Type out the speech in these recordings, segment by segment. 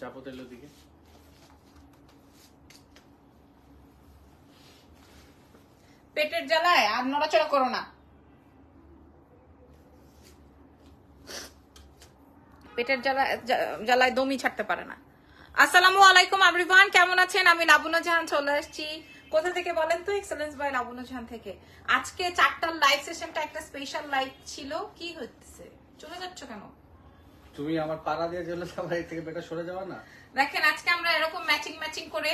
চাপো তেলের দিকে। পেটের জ্বালায় আর নড়াচড়া করো না। পেটের জ্বালা জা- জ্বালায় দমই ছাড়তে পারে না। আসসালামু আলাইকুম আবরিভান কেমন আছেন? আমি লাবুনা জাহান চলে আসছি। কোথা থেকে বলেন তো? এক্সেলেন্স বাই লাবুনা জাহান থেকে। আজকে চারটার লাইভ সেশনটা একটা স্পেশাল লাইভ ছিল। কি হচ্ছে চলে যাচ্ছ কেন? তুমি আমার পাড়া দিয়ে চলে সবাই থেকে বেটা সরে যাওয়া না। দেখেন আজকে আমরা এরকম ম্যাচিং ম্যাচিং করে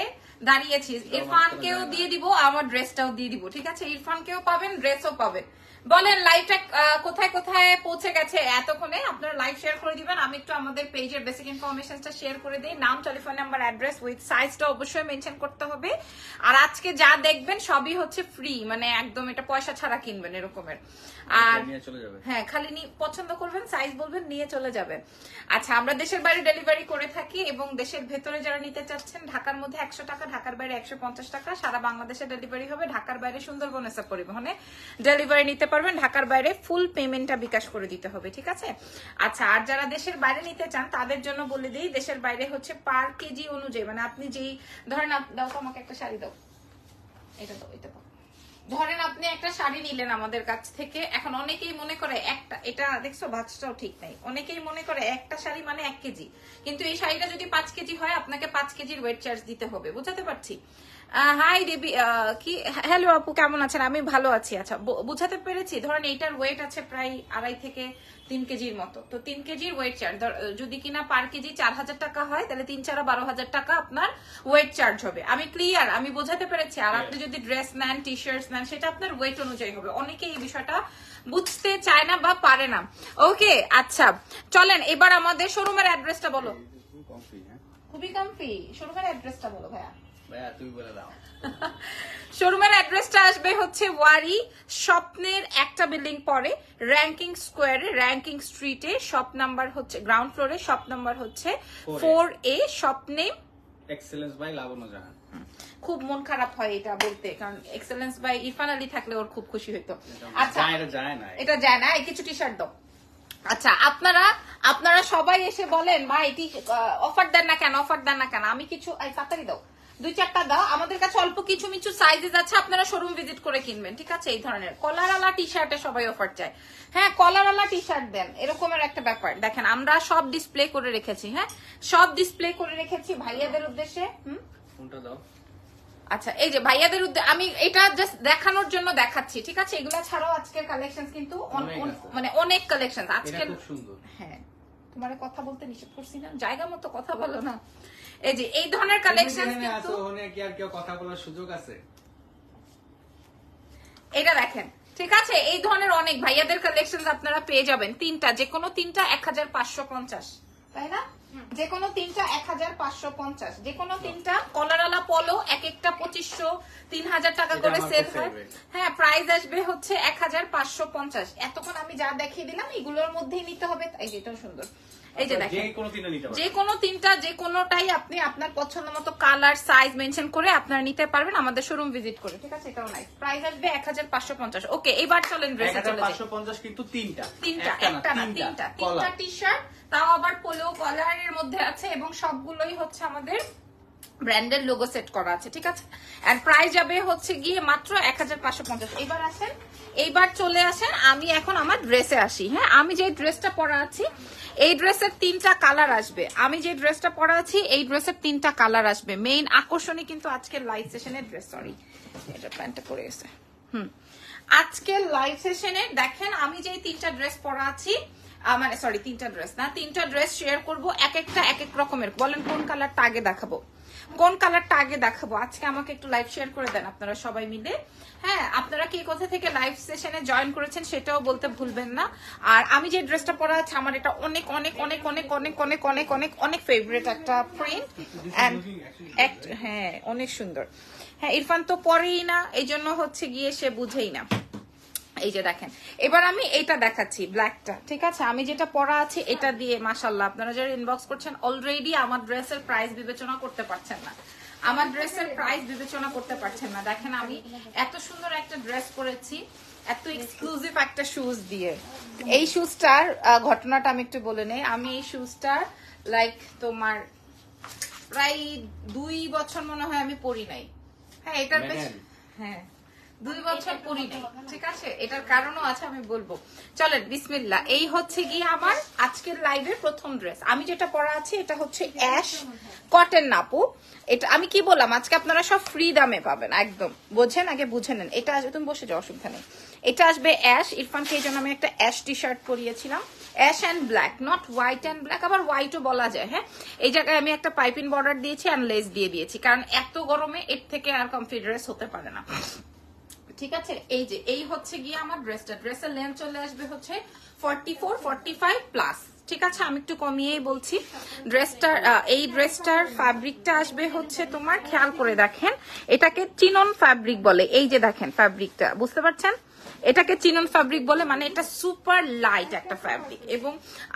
দাঁড়িয়েছি। ইরফানকেও দিয়ে দিব আমার ড্রেসটাও দিয়ে দিব ঠিক আছে? ইরফানকেও পাবেন ড্রেসও পাবেন। বলেন লাইভটা কোথায় কোথায় পৌঁছে গেছে এতক্ষণে? আপনারা লাইভ শেয়ার করে দিবেন। আমি একটু আমাদের পেজের বেসিক ইনফরমেশনটা শেয়ার করে দিই। নাম টেলিফোন নাম্বার অ্যাড্রেস উইথ সাইজটা অবশ্যই মেনশন করতে হবে। আর আজকে যা দেখবেন সবই হচ্ছে ফ্রি মানে একদম এটা পয়সা ছাড়া কিনবেন এরকমের। আর হ্যাঁ খালি নি- পছন্দ করবেন সাইজ বলবেন নিয়ে চলে যাবেন আচ্ছা আমরা দেশের বাইরে ডেলিভারি করে থাকি এবং দেশের ভেতরে যারা নিতে চাচ্ছেন ঢাকার মধ্যে একশো টাকা ঢাকার বাইরে একশো পঞ্চাশ টাকা সারা বাংলাদেশে ডেলিভারি হবে। ঢাকার বাইরে সুন্দরবন এসব পরিবহনে ডেলিভারি নিতে পারবেন ঢাকার বাইরে ফুল পেমেন্টটা বিকাশ করে দিতে হবে, ঠিক আছে? আচ্ছা আর যারা দেশের বাইরে নিতে চান, তাদের জন্য বলে দিই, দেশের বাইরে হচ্ছে পার কেজি অনুযায়ী মানে আপনি যেই, ধরেন দাও তো আমাকে একটা শাড়ি দাও। এটা দাও এটা দাও। ধরেন আপনি একটা শাড়ি নিলেন আমাদের কাছ থেকে, এখন অনেকেই মনে করে একটা, এটা দেখছ, ভাজটাও ঠিক নাই। অনেকেই মনে করে একটা শাড়ি মানে এক কেজি। কিন্তু এই শাড়িটা যদি পাঁচ কেজি হয়, আপনাকে পাঁচ কেজির ওয়েট চার্জ দিতে হবে, বুঝাতে পারছি? হাই দেবী কি হ্যালো আপু, কেমন আছেন? আমি ভালো আছি। আচ্ছা বুঝাতে পেরেছি? ধরেন এইটার ওয়েট আছে প্রায় আড়াই থেকে তিন কেজির মতো। তো তিন কেজির ওয়েট চার্জ যদি কিনা পার কেজি চার হাজার টাকা হয় তাহলে তিন চারা বারো হাজার টাকা আপনার ওয়েট চার্জ হবে। আমি ক্লিয়ার আমি বোঝাতে পেরেছি। আর আপনি যদি ড্রেস নেন টি শার্টস নেন সেটা আপনার ওয়েট অনুযায়ী হবে। অনেকে এই বিষয়টা বুঝতে চায় না বা পারে না। ওকে আচ্ছা চলেন এবার আমাদের শোরুমের অ্যাড্রেসটা বলো। খুবই কমফি শোরুমের অ্যাড্রেসটা বলো ভাইয়া। ভাইয়া তুমি বলে দাও। শোরুমের অ্যাড্রেসটা আসবে হচ্ছে ওয়ারি স্বপ্নের একটা বিল্ডিং পরে র্যাঙ্কিং স্কোয়ারে র্যাঙ্কিং স্ট্রিটে শপ নাম্বার হচ্ছে গ্রাউন্ড ফ্লোরে শপ নাম্বার হচ্ছে ফোর এ। স্বপ্নে এক্সেলেন্স বাই লাবণ্য জাহান। খুব মন খারাপ হয় এটা বলতে কারণ এক্সেলেন্স বাই ইরফান আলী থাকলে ওর খুব খুশি হতো আচ্ছা এটা যায় না। এটা যায় না এই কিছু টি শার্ট দাও। আচ্ছা আপনারা আপনারা সবাই এসে বলেন ভাই এটি অফার দেন না কেন অফার দেন না কেন আমি কিছু তাড়াতাড়ি দাও। দুই চারটা দাও। আমাদের কাছে অল্প কিছু মিছু সাইজেস আছে আপনারা শোরুম ভিজিট করে কিনবেন ঠিক আছে? এই ধরনের। কলারওয়ালা টি শার্টে সবাই অফার চায়। হ্যাঁ কলারওয়ালা টি শার্ট দেন এরকমের একটা ব্যাপার। দেখেন আমরা সব ডিসপ্লে করে রেখেছি হ্যাঁ? সব ডিসপ্লে করে রেখেছি ভাইয়াদের উদ্দেশ্যে হুম? ফোনটা দাও? আচ্ছা এই যে ভাইয়াদের উদ্দে- আমি এটা জাস্ট দেখানোর জন্য দেখাচ্ছি ঠিক আছে? এগুলা ছাড়াও আজকের কালেকশন কিন্তু। মানে অনেক কালেকশন আজকের হ্যাঁ। তোমার কথা বলতে নিষেধ করছি না। জায়গা মতো কথা বলো না। এই যে এই ধরনের কালেকশন কিন্তু ওখানে কি আর কেউ কথা বলার সুযোগ আছে? এটা দেখেন ঠিক আছে? এই ধরনের অনেক ভাইয়াদের কালেকশন আপনারা পেয়ে যাবেন। তিনটা যে কোনো তিনটা এক হাজার পাঁচশো পঞ্চাশ তাই না? যে কোনো তিনটা এক হাজার পাঁচশো পঞ্চাশ যে কোনো তিনটা কলারালা পলো এক একটা পঁচিশশো তিন হাজার টাকা করে সেল হয়। হ্যাঁ প্রাইস আসবে হচ্ছে এক হাজার পাঁচশো পঞ্চাশ। এতক্ষণ আমি যা দেখিয়ে দিলাম এগুলোর মধ্যেই নিতে হবে। এই যে সুন্দর। এই যে যে দেখেন যে কোনো তিনটা যে কোনোটাই আপনি আপনার পছন্দ মতো কালার সাইজ মেনশন করে আপনারা নিতে পারবেন আমাদের শোরুম ভিজিট করে ঠিক আছে? এটাও নাই প্রাইস আসবে এক হাজার পাঁচশো পঞ্চাশ। ওকে এবার চলেন ড্রেসে চলে যাই। কিন্তু তিনটা। তিনটা একটা না তিনটা। তিনটা। টি শার্ট তাও আবার পোলো কলারের মধ্যে আছে এবং সবগুলোই হচ্ছে আমাদের ব্র্যান্ডের লোগো সেট করা আছে, ঠিক আছে? এন্ড প্রাইস যাবে হচ্ছে গিয়ে মাত্র এক এইবার আসেন এইবার চলে আসেন, আমি এখন আমার ড্রেসে আসি হ্যাঁ? আমি যে ড্রেসটা পরা আছি, এই ড্রেসের তিনটা কালার আসবে। আমি যে ড্রেসটা পরা আছি, এই ড্রেসের তিনটা কালার আসবে। মেইন আকর্ষণই কিন্তু আজকের লাইভ সেশনের ড্রেস সরি এটা প্যান্টটা পরে গেছে হুম। আজকের লাইভ সেশনে দেখেন, আমি যে তিনটা ড্রেস পরা আছি মানে সরি তিনটা ড্রেস না, তিনটা ড্রেস শেয়ার করব এক একটা এক এক রকমের। বলেন কোন কালারটা আগে দেখাবো। কোন কালারটা আগে দেখাবো? আজকে আমাকে একটু লাইভ শেয়ার করে দেন আপনারা সবাই মিলে। হ্যাঁ আপনারা কি কোথা থেকে লাইভ সেশনে জয়েন করেছেন সেটাও বলতে ভুলবেন না। আর আমি যে ড্রেসটা পরা আছে, আমার এটা অনেক অনেক অনেক অনেক অনেক অনেক অনেক অনেক অনেক ফেভারিট একটা প্রিন্ট হ্যাঁ অনেক সুন্দর। হ্যাঁ ইরফান তো পরেই না এই জন্য হচ্ছে গিয়ে সে বুঝেই না। এই যে দেখেন এবার আমি এটা দেখাচ্ছি ব্ল্যাকটা ঠিক আছে? আমি যেটা পরা আছে এটা দিয়ে মাসাল্লাহ আপনারা যারা ইনবক্স করছেন অলরেডি আমার ড্রেসের প্রাইস বিবেচনা করতে পারছেন না। আমার ড্রেসের প্রাইস বিবেচনা করতে পারছেন না। দেখেন আমি এত সুন্দর একটা ড্রেস পরেছি এত এক্সক্লুসিভ একটা শুজ দিয়ে। এই শুজটার ঘটনাটা আমি একটু বলে নেই। আমি এই শুজটার লাইক তোমার প্রায় দুই বছর মনে হয় আমি পরি নাই। হ্যাঁ এটার বেশ হ্যাঁ। দুই বছর পরি ঠিক আছে? এটার কারণও আছে, আমি বলব। চলেন বিসমিল্লা এই হচ্ছে গিয়ে আমার আজকের লাইভের প্রথম ড্রেস আমি যেটা পরা আছে, এটা হচ্ছে অ্যাশ কটন নাপু এটা, আমি কি বললাম? আজকে আপনারা সব ফ্রি দামে পাবেন, একদম। বোঝেন আগে, বুঝে নেন। এটা আসবে, তুমি বসে যাও, অসুবিধা নেই। এটা আসবে অ্যাশ ইরফানকে এই জন্য আমি একটা ash T shirt পরিয়েছিলাম। Ash and black not white and black আবার হোয়াইটও বলা যায় হ্যাঁ? এই জায়গায় আমি একটা পাইপিন বর্ডার দিয়েছি অ্যান্ড লেস দিয়ে দিয়েছি, কারণ এত গরমে এর থেকে আর কমফি ড্রেস হতে পারে না। ঠিক আছে? এই যে, এই হচ্ছে গিয়ে আমার ড্রেসটা ড্রেসের লেন্থ চলে আসবে হচ্ছে forty four forty five plus ঠিক আছে? আমি একটু কমিয়েই বলছি। ড্রেসটার এই ড্রেসটার ফ্যাব্রিকটা আসবে হচ্ছে তোমার, খেয়াল করে দেখেন। এটাকে চিনন ফ্যাব্রিক বলে। এই যে দেখেন ফ্যাব্রিকটা বুঝতে পারছেন? এটাকে চিনন ফ্যাব্রিক বলে মানে এটা সুপার লাইট একটা ফ্যাব্রিক এবং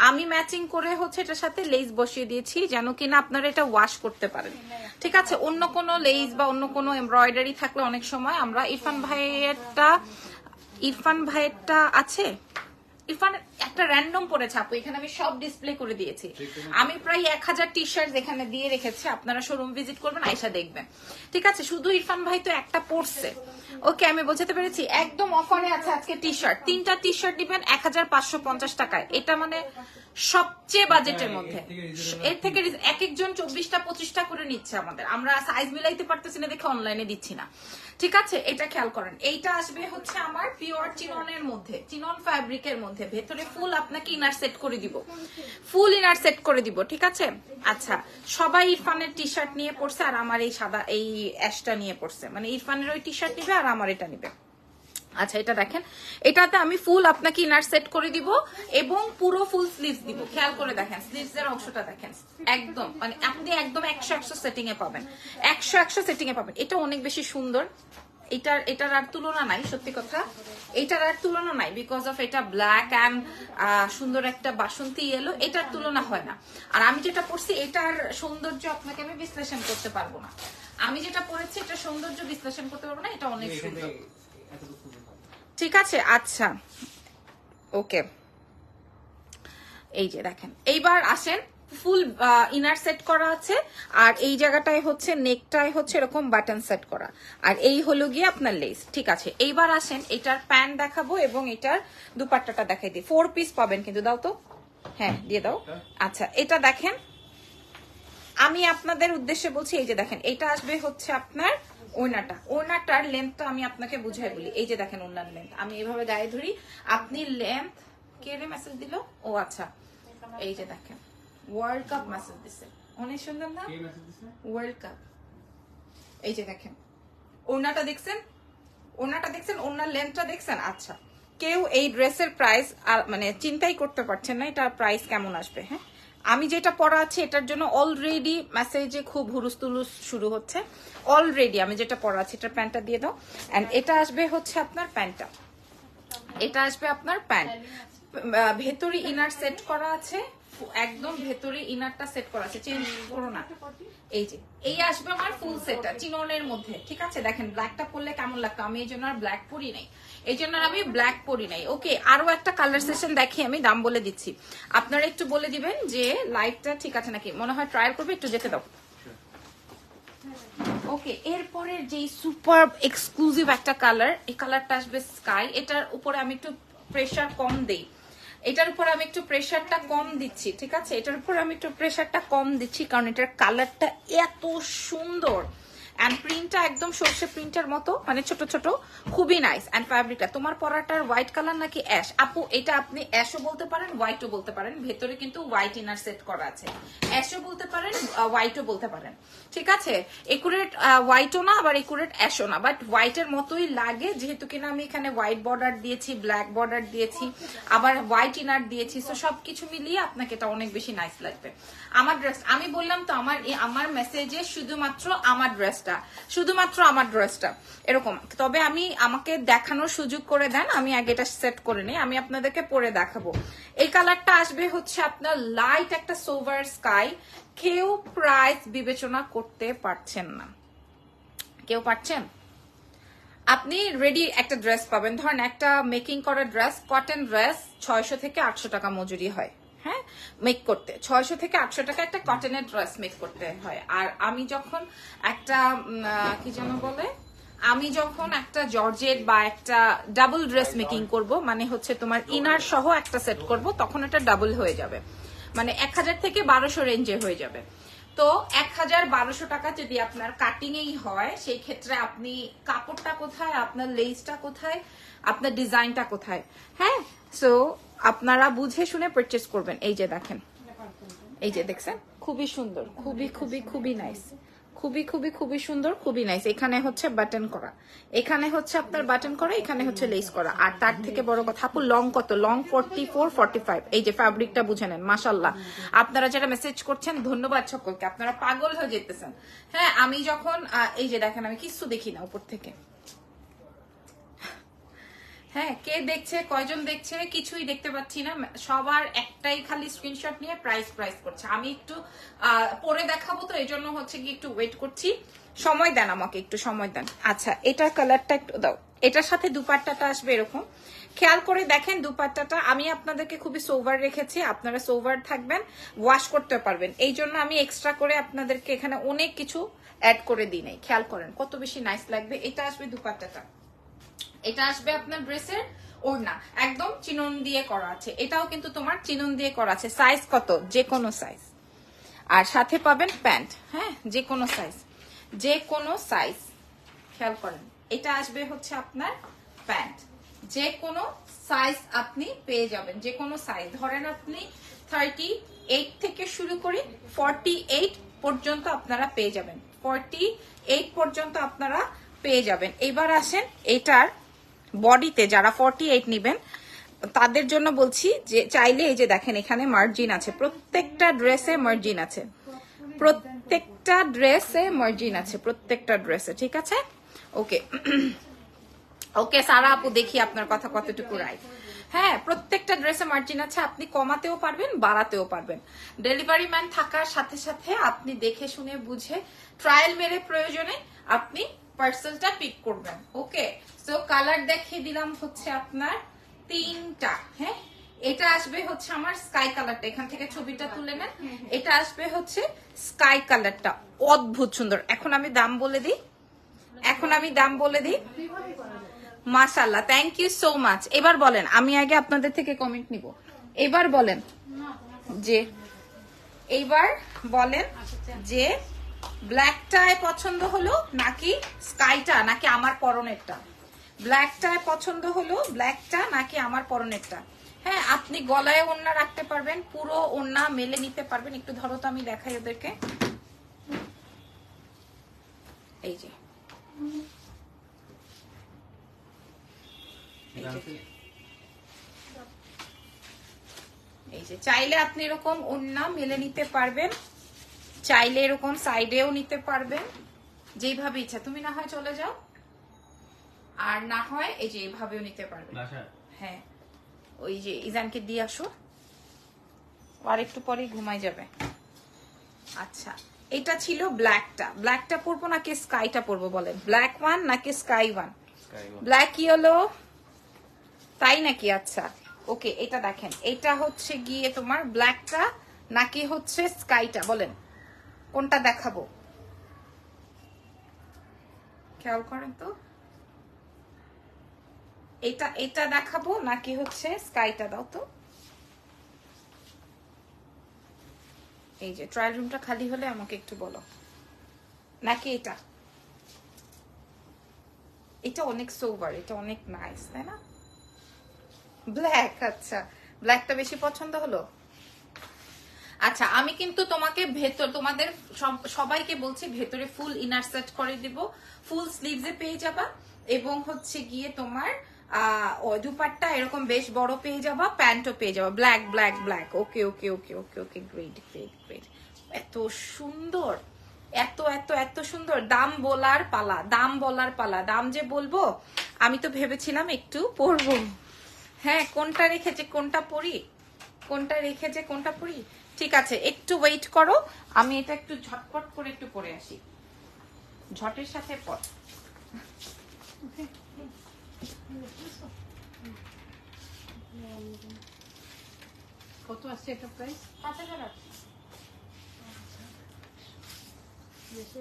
আমি ম্যাচিং করে হচ্ছে এটার সাথে লেস বসিয়ে দিয়েছি, যেন কিনা আপনারা এটা ওয়াশ করতে পারেন। ঠিক আছে? অন্য কোনো লেস বা অন্য কোনো এমব্রয়ডারি থাকলে অনেক সময় আমরা ইরফান ভাইয়েরটা ইরফান ভাইয়েরটা আছে? ইরফান একটা র্যান্ডম পড়েছে আপু এখানে আমি সব ডিসপ্লে করে দিয়েছি। আমি প্রায় এক হাজার টি শার্ট এখানে দিয়ে রেখেছি আপনারা শোরুম ভিজিট করবেন আইসা দেখবেন। ঠিক আছে শুধু ইরফান ভাই তো একটা পড়ছে। ওকে আমি বোঝাতে পেরেছি একদম অফারে আছে আজকে টি শার্ট তিনটা টি শার্ট দিবেন এক হাজার পাঁচশো পঞ্চাশ টাকায়। এটা মানে সবচেয়ে বাজেটের মধ্যে। এর থেকে এক একজন চব্বিশটা পঁচিশটা করে নিচ্ছে আমাদের। আমরা সাইজ মিলাইতে পারতেছি না দেখে অনলাইনে দিচ্ছি না। ঠিক আছে? এটা খেয়াল করেন। এইটা আসবে হচ্ছে আমার পিওর চিননের মধ্যে চিনন ফ্যাব্রিকের মধ্যে। ভেতরে ফুল আপনাকে ইনার সেট করে দিব। ফুল ইনার সেট করে দিব, ঠিক আছে? আচ্ছা সবাই ইরফানের টি শার্ট নিয়ে পড়ছে আর আমার এই সাদা, এই অ্যাশটা নিয়ে পড়ছে মানে ইরফানের ওই টি শার্ট নিবে আর আমার এটা নিবে। আচ্ছা এটা দেখেন। এটাতে আমি ফুল আপনাকে ইনার সেট করে দিব এবং পুরো ফুল স্লিভস দিব। খেয়াল করে দেখেন স্লিভস এর অংশটা দেখেন। একদম মানে আপনি একদম একশো একশো সেটিং এ পাবেন। একশো একশো সেটিং এ পাবেন। এটা অনেক বেশি সুন্দর। এটার এটার আর তুলনা নাই সত্যি কথা। এটার আর তুলনা নাই বিকজ অফ এটা ব্ল্যাক অ্যান্ড সুন্দর একটা বাসন্তী এলো এটার তুলনা হয় না। আর আমি যেটা পড়ছি এটার সৌন্দর্য আপনাকে আমি বিশ্লেষণ করতে পারব না। আমি যেটা পড়েছি এটা সৌন্দর্য বিশ্লেষণ করতে পারব না এটা অনেক সুন্দর। ঠিক আছে? আচ্ছা। ওকে। এই যে দেখেন। এইবার আসেন ফুল ইনার সেট করা আছে আর এই জায়গাটায় হচ্ছে নেকটায় হচ্ছে এরকম বাটন সেট করা। আর এই হলো গিয়ে আপনার লেস ঠিক আছে। এইবার আসেন এটার প্যান্ট দেখাবো এবং এটার দুপাট্টাটা দেখাই দিই। ফোর পিস পাবেন কিন্তু দাও তো। হ্যাঁ দিয়ে দাও। আচ্ছা এটা দেখেন। আমি আপনাদের উদ্দেশ্যে বলছি এই যে দেখেন এটা আসবে হচ্ছে আপনার ওনাটা ওনাটার লেন্থটা আমি আপনাকে বুঝাই বলি। এই যে দেখেন ওনার লেন্থ আমি এভাবে গায়ে ধরি। আপনি লেন্থ কে রে মেসেজ দিল? ও আচ্ছা। এই যে দেখেন ওয়ার্ল্ড কাপ মেসেজ দিছে। অনেক সুন্দর না? ওয়ার্ল্ড কাপ এই যে দেখেন ওনাটা দেখছেন? ওনাটা দেখছেন? ওনার লেন্থটা দেখছেন? আচ্ছা। কেউ এই ড্রেসের প্রাইস মানে চিন্তাই করতে পারছেন না এটার প্রাইস কেমন আসবে হ্যাঁ? আমি যেটা পড়া আছে এটার জন্য অলরেডি মেসেজে খুব হুরুস তুলুস শুরু হচ্ছে। অলরেডি আমি যেটা পড়া আছে এটার প্যান্টটা দিয়ে দাও। অ্যান্ড এটা আসবে হচ্ছে আপনার প্যান্টটা এটা আসবে আপনার প্যান্ট ভেতরে ইনার সেট করা আছে। একদম ভেতরে ইনারটা সেট করা আছে চেঞ্জ করো না। এই যে, এই আসবে আমার ফুল সেটটা চিননের মধ্যে, ঠিক আছে? দেখেন ব্ল্যাকটা পরলে কেমন লাগতো? আমি এই জন্য আর ব্ল্যাক পরি নাই। এই জন্য আমি ব্ল্যাক পরি নাই। ওকে আরও একটা কালার সেশন দেখি আমি, দাম বলে দিচ্ছি। আপনারা একটু বলে দিবেন যে লাইটটা ঠিক আছে নাকি? মনে হয় ট্রায়াল করবে, একটু যেতে দাও। ওকে এরপরের যে সুপার এক্সক্লুসিভ একটা কালার এই কালারটা আসবে স্কাই এটার উপরে আমি একটু প্রেসার কম দেই। এটার উপর আমি একটু প্রেশারটা কম দিচ্ছি, ঠিক আছে? এটার উপর আমি একটু প্রেশারটা কম দিচ্ছি, কারণ এটার কালারটা এত সুন্দর। অ্যান্ড প্রিন্টটা একদম সর্ষে প্রিন্টের মতো মানে ছোট ছোট, খুবই নাইস অ্যান্ড ফ্যাব্রিকটা তোমার পরাটার হোয়াইট কালার নাকি অ্যাশ আপু, এটা আপনি অ্যাশও বলতে পারেন হোয়াইটও বলতে পারেন, ভেতরে কিন্তু হোয়াইট ইনার সেট করা আছে। অ্যাশও বলতে পারেন হোয়াইটও বলতে পারেন। ঠিক আছে? একুরেট হোয়াইটও না, আবার একুরেট অ্যাশও না। বাট হোয়াইটের মতোই লাগে, যেহেতু কিনা আমি এখানে হোয়াইট বর্ডার দিয়েছি ব্ল্যাক বর্ডার দিয়েছি, আবার হোয়াইট ইনার দিয়েছি তো সবকিছু মিলিয়ে আপনাকে এটা অনেক বেশি নাইস লাগবে। আমার ড্রেস আমি বললাম তো, আমার আমার মেসেজে শুধুমাত্র আমার ড্রেসটা, শুধুমাত্র আমার ড্রেসটা। এরকম। তবে আমি আমাকে দেখানোর সুযোগ করে দেন, আমি আগে এটা সেট করে নিই, আমি আপনাদেরকে পরে দেখাবো। এই কালারটা আসবে হচ্ছে আপনার লাইট একটা সোভার স্কাই কেউ প্রাইস বিবেচনা করতে পারছেন না। কেউ পারছেন? আপনি রেডি একটা ড্রেস পাবেন। ধরেন একটা মেকিং করা ড্রেস কটন ড্রেস ছয়শো থেকে আটশো টাকা মজুরি হয়। হ্যাঁ মেক করতে। ছয়শো থেকে আটশো টাকা একটা কটনের ড্রেস মেক করতে হয়। আর আমি যখন একটা কি যেন বলে? আমি যখন একটা জর্জেট বা একটা ডাবল ড্রেস মেকিং করব মানে হচ্ছে তোমার ইনার সহ একটা সেট করব, তখন এটা ডাবল হয়ে যাবে। মানে এক হাজার থেকে বারোশো রেঞ্জে হয়ে যাবে। তো এক হাজার বারোশো টাকা যদি আপনার কাটিং এই হয়, সেই ক্ষেত্রে আপনি কাপড়টা কোথায়, আপনার লেসটা কোথায়, আপনার ডিজাইনটা কোথায় হ্যাঁ? সো আপনারা বুঝে শুনে পারচেস করবেন। এই যে দেখেন। এই যে দেখছেন? খুবই সুন্দর। খুবই খুবই খুবই নাইস খুবই খুবই খুবই সুন্দর, খুবই নাইস এখানে হচ্ছে বাটন করা। এখানে হচ্ছে আপনার বাটন করা, এখানে হচ্ছে লেস করা। আর তার থেকে বড় কথা, আপু লং কত? Long forty four forty five এই যে ফ্যাব্রিকটা বুঝে নেন মাসাল্লাহ আপনারা যারা মেসেজ করছেন, ধন্যবাদ সকলকে। আপনারা পাগল হয়ে যেতেছেন। হ্যাঁ আমি যখন এই যে দেখেন, আমি কিছু দেখি না উপর থেকে। হ্যাঁ কে দেখছে, কয়জন দেখছে, কিছুই দেখতে পাচ্ছি না। সবার একটাই খালি স্ক্রিনশট নিয়ে প্রাইস প্রাইস করছে। আমি একটু পরে দেখাবো তো এই জন্য হচ্ছে কি একটু ওয়েট করছি। সময় দেন আমাকে, একটু সময় দেন। আচ্ছা এটার কালারটা একটু দাও। এটার সাথে দুপাট্টাটা আসবে এরকম। খেয়াল করে দেখেন দুপাট্টাটা। আমি আপনাদেরকে খুবই সোভার রেখেছি। আপনারা সোভার থাকবেন ওয়াশ করতে পারবেন। এই জন্য আমি এক্সট্রা করে আপনাদেরকে এখানে অনেক কিছু অ্যাড করে দিই নাই। খেয়াল করেন, কত বেশি নাইস লাগবে। এটা আসবে দুপাট্টাটা। এটা আসবে আপনার ড্রেসের ওড়না। একদম চিনন দিয়ে করা আছে। এটাও কিন্তু তোমার চিনন দিয়ে করা আছে। সাইজ কত? যে কোনো সাইজ আর সাথে পাবেন প্যান্ট। হ্যাঁ যে কোনো সাইজ যে কোনো সাইজ খেয়াল করেন। এটা আসবে হচ্ছে আপনার প্যান্ট। যে কোনো সাইজ আপনি পেয়ে যাবেন। যে কোনো সাইজ ধরেন আপনি থার্টি এইট থেকে শুরু করে ফর্টি এইট পর্যন্ত আপনারা পেয়ে যাবেন। ফর্টি এইট পর্যন্ত আপনারা পেয়ে যাবেন। এবার আসেন এটার বডিতে যারা ফর্টি এইট নিবেন, তাদের জন্য বলছি যে, চাইলে এই যে দেখেন, এখানে মার্জিন আছে। প্রত্যেকটা ড্রেসে মার্জিন আছে। প্রত্যেকটা ড্রেসে মার্জিন আছে। প্রত্যেকটা ড্রেসে ঠিক আছে? ওকে ওকে সারা আপু, দেখি আপনার কথা কতটুকু রাইট হ্যাঁ প্রত্যেকটা ড্রেসে মার্জিন আছে। আপনি কমাতেও পারবেন, বাড়াতেও পারবেন। ডেলিভারি ম্যান থাকার সাথে সাথে আপনি দেখে শুনে বুঝে ট্রায়াল মেরে প্রয়োজনে আপনি পার্সেলটা পিক করবেন ওকে সো কালার দেখিয়ে দিলাম হচ্ছে আপনার তিনটা হ্যাঁ? এটা আসবে হচ্ছে আমার স্কাই কালারটা এখান থেকে ছবিটা তুলে নেন। এটা আসবে হচ্ছে স্কাই কালারটা অদ্ভুত সুন্দর। এখন আমি দাম বলে দিই এখন আমি দাম বলে দিই। মাশাল্লাহ থ্যাংক ইউ সো মাচ এবার বলেন আমি আগে আপনাদের থেকে কমেন্ট নিব। এবার বলেন যে এইবার বলেন যে ব্ল্যাকটায় পছন্দ হলো নাকি স্কাইটা নাকি আমার পরনেরটা? ব্ল্যাকটায় পছন্দ হলো ব্ল্যাকটা নাকি আমার পরনেরটা? হ্যাঁ আপনি গলায় ওন্না রাখতে পারবেন, পুরো ওন্না মেলে নিতে পারবেন। একটু ধরো তো আমি দেখাই ওদেরকে। এই যে। এই যে। চাইলে আপনি এরকম ওন্না মেলে নিতে পারবেন। চাইলে এরকম সাইডেও নিতে পারবেন যেইভাবে ইচ্ছা। তুমি না হয় চলে যাও আর না হয় এই যে এইভাবেও নিতে পারবে। হ্যাঁ ওই যে ইজানকে দিয়ে আসো আর একটু পরেই ঘুমাই যাবে। আচ্ছা এটা ছিল ব্ল্যাকটা। ব্ল্যাকটা পরবো নাকি স্কাইটা পরবো বলেন? ব্ল্যাক ওয়ান নাকি স্কাই ওয়ান। ব্ল্যাক ইয়েলো তাই নাকি? আচ্ছা ওকে এটা দেখেন। এটা হচ্ছে গিয়ে তোমার ব্ল্যাকটা নাকি হচ্ছে স্কাইটা বলেন। কোনটা দেখাবো? খেয়াল করেন তো। এটা এটা দেখাবো নাকি হচ্ছে স্কাইটা দাও তো? এই যে ট্রায়াল রুমটা খালি হলে আমাকে একটু বলো। নাকি এটা? এটা অনেক সোভার এটা অনেক নাইস তাই না? ব্ল্যাক আচ্ছা। ব্ল্যাকটা বেশি পছন্দ হলো? আচ্ছা আমি কিন্তু তোমাকে ভেতর, তোমাদের সব- সবাইকে বলছি ভেতরে ফুল ইনার সেট করে দিব। ফুল স্লিভসে পেয়ে যাবা। এবং হচ্ছে গিয়ে তোমার দুপাট্টা এরকম বেশ বড় পেয়ে যাবা, প্যান্টও পেয়ে যাবা। Black black black okay okay okay okay okay great great great এত সুন্দর, এত এত এত সুন্দর। দাম বলার পালা, দাম বলার পালা। দাম যে বলব, আমি তো ভেবেছিলাম একটু পরবো। হ্যাঁ কোনটা রেখেছে, কোনটা পড়ি কোনটা রেখেছে, কোনটা পড়ি ঠিক আছে একটু ওয়েট করো। আমি এটা একটু ঝটপট করে একটু পরে আসি। ঝটের সাথে পর। কত আছে এটা প্রাইস পাঁচ হাজার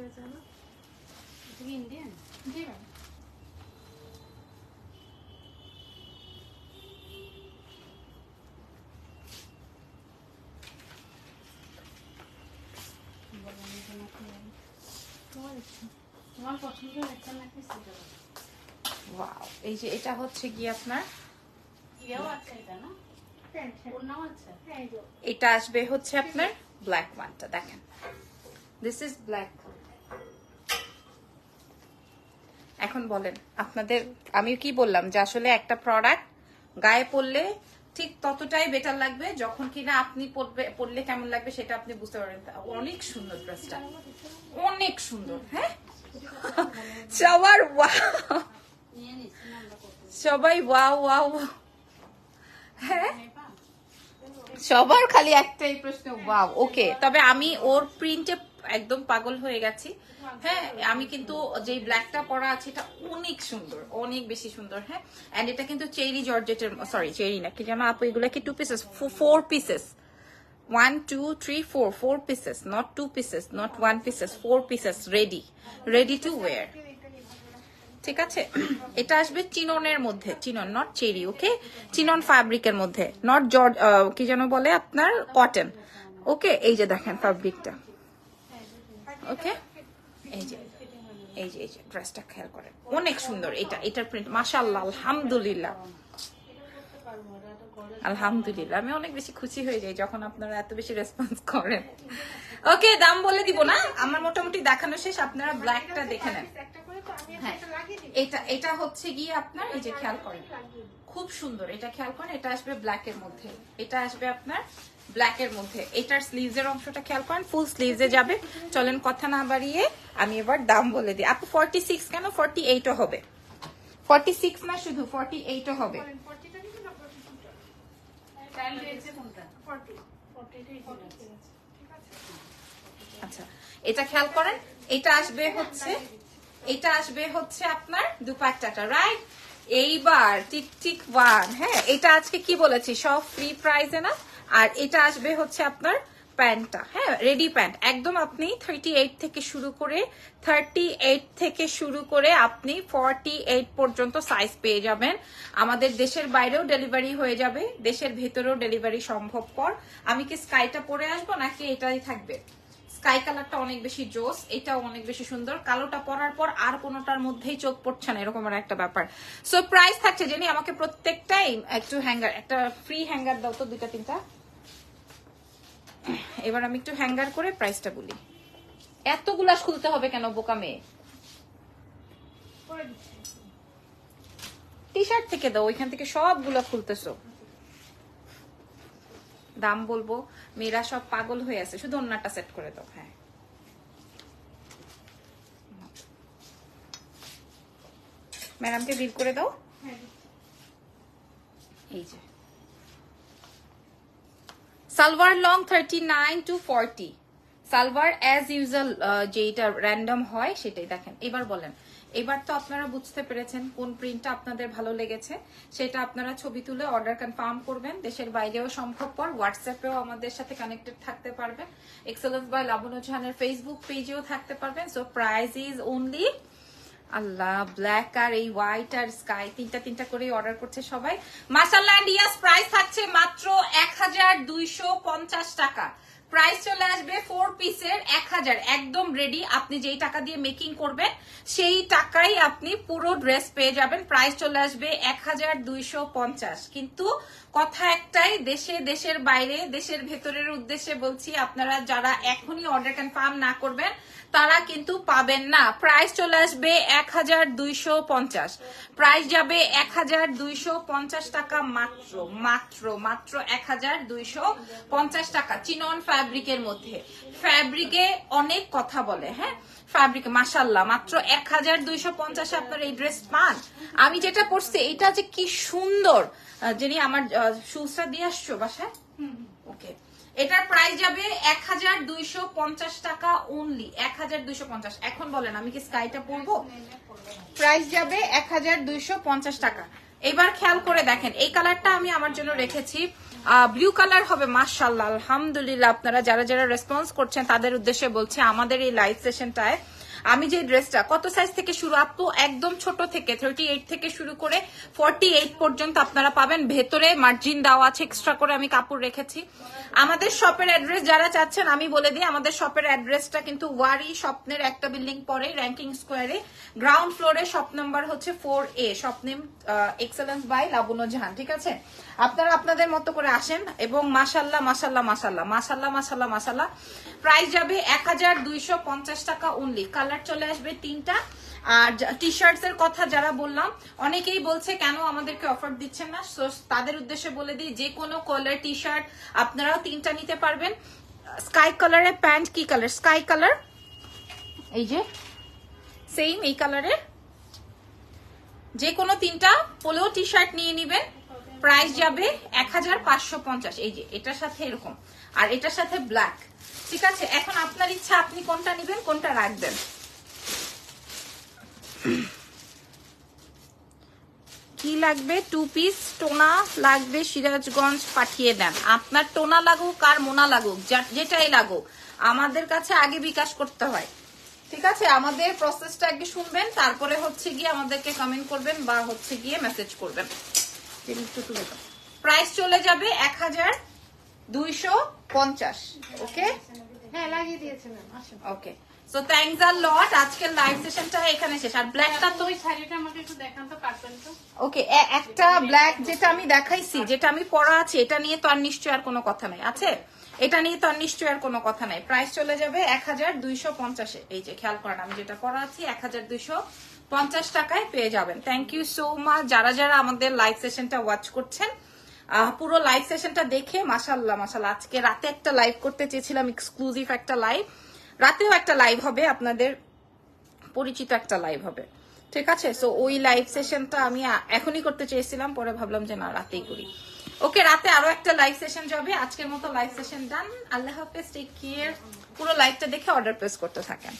এটা ইন্ডিয়ান জি ম্যাম ওয়াও এই যে এটা হচ্ছে কি আপনার এটা আসবে হচ্ছে আপনার ব্ল্যাক ওয়ানটা দেখেন। দিস ইজ ব্ল্যাক এখন বলেন আপনাদের আমি কি বললাম যে আসলে একটা প্রোডাক্ট গায়ে পরলে ঠিক ততটাই বেটার লাগবে যখন কিনা আপনি পরবে পরলে কেমন লাগবে সেটা আপনি বুঝতে পারবেন। অনেক সুন্দর ড্রেসটা অনেক সুন্দর হ্যাঁ? সবার সবাই ওয়াও ওয়াও হ্যাঁ? সবার খালি একটাই প্রশ্ন ওকে, তবে আমি ওর প্রিন্টে একদম পাগল হয়ে গেছি। হ্যাঁ আমি কিন্তু যে ব্ল্যাকটা পরা আছে এটা অনেক সুন্দর অনেক বেশি সুন্দর হ্যাঁ। অ্যান্ড এটা কিন্তু চেরি জর্জেটের সরি চেরি না কি জানো আপু এগুলো কি two pieces four pieces one two three four four pieces not two pieces not one pieces four pieces ready ready to wear ঠিক আছে? এটা আসবে চিননের মধ্যে chinon not cherry okay chinon ফ্যাব্রিকের মধ্যে নট জর্জ কি যেন বলে আপনার কটন ওকে এই যে দেখেন ফ্যাব্রিকটা ওকে এই যে এই যে এই যে ড্রেসটা খেয়াল করেন। অনেক সুন্দর এটা, এটার প্রিন্ট মাশাআল্লাহ, আলহামদুলিল্লাহ। আলহামদুলিল্লাহ, আমি অনেক বেশি খুশি হয়ে যাই যখন আপনারা এত বেশি রেসপন্স করেন। ওকে দাম বলে দিব না, আমার মোটামুটি দেখানো শেষ, আপনারা ব্ল্যাকটা দেখে নেন। হ্যাঁ এটা এটা হচ্ছে গিয়ে আপনার, এই যে, খেয়াল করেন। খুব সুন্দর। এটা খেয়াল করেন এটা আসবে ব্ল্যাক এর মধ্যে। এটা আসবে আপনার ব্ল্যাক এর মধ্যে। এটার স্লিভস এর অংশটা খেয়াল করেন ফুল স্লিভস এ যাবে। চলেন কথা না বাড়িয়ে আমি এবার দাম বলে দিই। আপু ফর্টি সিক্স কেন? ফর্টি এইটও হবে। ফর্টি সিক্স না শুধু ফর্টি এইটও হবে। আচ্ছা এটা খেয়াল করেন এটা আসবে হচ্ছে এটা আসবে হচ্ছে আপনার দুপাট্টাটা রাইট এইবার টিক টিক ওয়ান হ্যাঁ এটা আজকে কি বলেছি? সব ফ্রি প্রাইসে না? আর এটা আসবে হচ্ছে আপনার প্যান্টটা হ্যাঁ রেডি প্যান্ট একদম আপনি থার্টি এইট থেকে শুরু করে থার্টি এইট থেকে শুরু করে আপনি ফর্টি এইট পর্যন্ত সাইজ পেয়ে যাবেন। আমাদের দেশের বাইরেও ডেলিভারি হয়ে যাবে, দেশের ভেতরেও ডেলিভারি সম্ভবপর। আমি কি স্কাইটা পরে আসব নাকি এটাই থাকবে? স্কাই কালারটা অনেক বেশি জোস এটাও অনেক বেশি সুন্দর। কালোটা পরার পর আর কোনোটার মধ্যেই চোখ পড়ছে না এরকম একটা ব্যাপার। সো প্রাইস থাকছে জেনি আমাকে প্রত্যেকটাই একটু হ্যাঙ্গার একটা ফ্রি হ্যাঙ্গার দাও তো দুইটা তিনটা। এবার আমি একটু হ্যাঙ্গার করে প্রাইসটা বলি। এতগুলা খুলতে হবে কেন বোকা মেয়ে? টি শার্ট থেকে দাও ওইখান থেকে সবগুলো খুলতেছো। দাম বলব মেয়েরা সব পাগল হয়ে আছে শুধু অন্যটা সেট করে দাও হ্যাঁ। ম্যাডামকে বিল করে দাও। এই যে। Salwar long thirty nine to forty salwar as usual যেটা র্যান্ডম হয় সেটাই দেখেন। এবার বলেন এবার তো আপনারা বুঝতে পেরেছেন কোন প্রিন্টটা আপনাদের ভালো লেগেছে। সেটা আপনারা ছবি তুলে অর্ডার কনফার্ম করবেন। দেশের বাইরেও সম্ভবপর হোয়াটসঅ্যাপেও আমাদের সাথে কানেক্টেড থাকতে পারবেন। এক্সেলেন্স বাই লাবণ্য জাহানের ফেসবুক পেজেও থাকতে পারবেন। সো প্রাইস ইজ অনলি আল্লাহ ব্ল্যাক আর এই হোয়াইট আর স্কাই তিনটা তিনটা করে অর্ডার করছে সবাই। মাসাল্লাহ এন্ড ইয়াস প্রাইস থাকছে মাত্র এক হাজার দুইশো পঞ্চাশ টাকা। প্রাইস চলে আসবে ফোর পিসের এক হাজার। একদম রেডি আপনি যেই টাকা দিয়ে মেকিং করবেন, সেই টাকাই আপনি পুরো ড্রেস পেয়ে যাবেন। প্রাইস চলে আসবে এক পঞ্চাশ। কিন্তু কথা একটাই, দেশে, দেশের বাইরে, দেশের ভেতরের উদ্দেশ্যে বলছি, আপনারা যারা এখনই অর্ডার কনফার্ম না করবেন, তারা কিন্তু পাবেন না। প্রাইস চলে আসবে এক হাজার দুইশো পঞ্চাশ। প্রাইস যাবে এক হাজার দুইশো পঞ্চাশ টাকা মাত্র মাত্র মাত্র এক হাজার দুইশো পঞ্চাশ টাকা। চিনন ফ্যাব্রিকের মধ্যে। ফ্যাব্রিকে অনেক কথা বলে হ্যাঁ? ফ্যাব্রিক মাসাল্লাহ মাত্র এক হাজার দুইশো পঞ্চাশে আপনার এই ড্রেস পান। আমি যেটা পরছি এটা যে কি সুন্দর। যিনি আমার শুজটা দিয়ে আসছো বাসায়? ওকে। এটার প্রাইস যাবে এক হাজার দুইশো পঞ্চাশ টাকা অনলি এক হাজার দুইশো পঞ্চাশ। এখন বলেন আমি কি স্কাইটা পরবো? প্রাইস যাবে এক হাজার দুইশো পঞ্চাশ টাকা। এবার খেয়াল করে দেখেন এই কালারটা আমি আমার জন্য রেখেছি। ব্লু কালার হবে মার্শাল্লাহ আলহামদুলিল্লাহ। আপনারা যারা যারা রেসপন্স করছেন, তাদের উদ্দেশ্যে বলছে, আমাদের এই লাইভ সেশনটায় আমি যে ড্রেসটা কত সাইজ থেকে শুরু? আপু একদম ছোট থেকে থার্টি এইট থেকে শুরু করে ফর্টি এইট পর্যন্ত আপনারা পাবেন। ভেতরে মার্জিন দেওয়া আছে এক্সট্রা করে আমি কাপড় রেখেছি। আমাদের শপের অ্যাড্রেস যারা চাচ্ছেন, আমি বলে দিই, আমাদের শপের অ্যাড্রেসটা কিন্তু ওয়ারি স্বপ্নের একটা বিল্ডিং পরে র্যাঙ্কিং স্কোয়ারে গ্রাউন্ড ফ্লোরে শপ নাম্বার হচ্ছে four A shop name excellence by Labuno Jahan, ঠিক আছে? আপনারা আপনাদের মতো করে আসেন এবং মাসাল্লাহ মাসাল্লাহ মাসাল্লাহ মাসাল্লাহ মাসাল্লাহ মাসাল্লাহ প্রাইস যাবে এক হাজার দুইশো পঞ্চাশ টাকা অনলি কালার চলে আসবে তিনটা। আর টি শার্টস এর কথা যারা বললাম, অনেকেই বলছে, কেন আমাদেরকে অফার দিচ্ছেন না? তাদের উদ্দেশ্যে বলে দিই, যে কোনো কালার টি শার্ট আপনারাও তিনটা নিতে পারবেন। স্কাই কালারের প্যান্ট কি কালার স্কাই কালার এই যে সেম এই কালারের যে কোনো তিনটা পোলো টি শার্ট নিয়ে নিবেন। প্রাইস যাবে এক হাজার পাঁচশো পঞ্চাশ। এই যে, এটার সাথে এরকম। আর এটার সাথে ব্ল্যাক ঠিক আছে? এখন আপনার ইচ্ছা, আপনি কোনটা নিবেন, কোনটা রাখবেন? কি লাগবে? টু পিস টোনা লাগবে সিরাজগঞ্জ পাঠিয়ে দেন। আপনার টোনা লাগুক আর মোনা লাগুক যেটাই লাগুক। আমাদের কাছে আগে বিকাশ করতে হয়। ঠিক আছে? আমাদের প্রসেসটা আগে শুনবেন তারপরে হচ্ছে গিয়ে আমাদেরকে কমেন্ট করবেন বা হচ্ছে গিয়ে মেসেজ করবেন। প্রাইস চলে যাবে এক হাজার দুইশো পঞ্চাশ ওকে হ্যাঁ লাগিয়ে দিয়েছে okay so thanks a lot আজকের লাইভ সেশনটা এখানে শেষ। আর ব্ল্যাকটা তো ওই শাড়িটা আমাকে একটু দেখান তো পার্পেলটা ওকে একটা ব্ল্যাক যেটা আমি দেখাইছি, যেটা আমি পরা আছে, এটা নিয়ে তো আর নিশ্চয় আর কোনো কথা নাই। আছে? এটা নিয়ে তো আর নিশ্চয় আর কোনো কথা নাই। প্রাইস চলে যাবে এক হাজার দুইশো পঞ্চাশে। এই যে, খেয়াল করেন, আমি যেটা পরা আছি এক হাজার দুইশো পঞ্চাশ টাকায় পেয়ে যাবেন। থ্যাংক ইউ সো মাচ যারা যারা আমাদের লাইভ সেশনটা ওয়াচ করছেন পুরো লাইভ সেশনটা দেখে মাসাল্লাহ মাসাল্লাহ আজকে রাতে একটা লাইভ করতে চেয়েছিলাম এক্সক্লুসিভ একটা লাইভ রাতেও একটা লাইভ হবে, আপনাদের পরিচিত একটা লাইভ হবে। ঠিক আছে? সো ওই লাইভ সেশনটা আমি এখনই করতে চেয়েছিলাম, পরে ভাবলাম যে না, রাতেই করি। ওকে রাতে আরও একটা লাইভ সেশন যাবে। আজকের মতো লাইভ সেশন ডান আল্লাহ হাফেজ টেক কেয়ার পুরো লাইভটা দেখে অর্ডার প্লেস করতে থাকেন।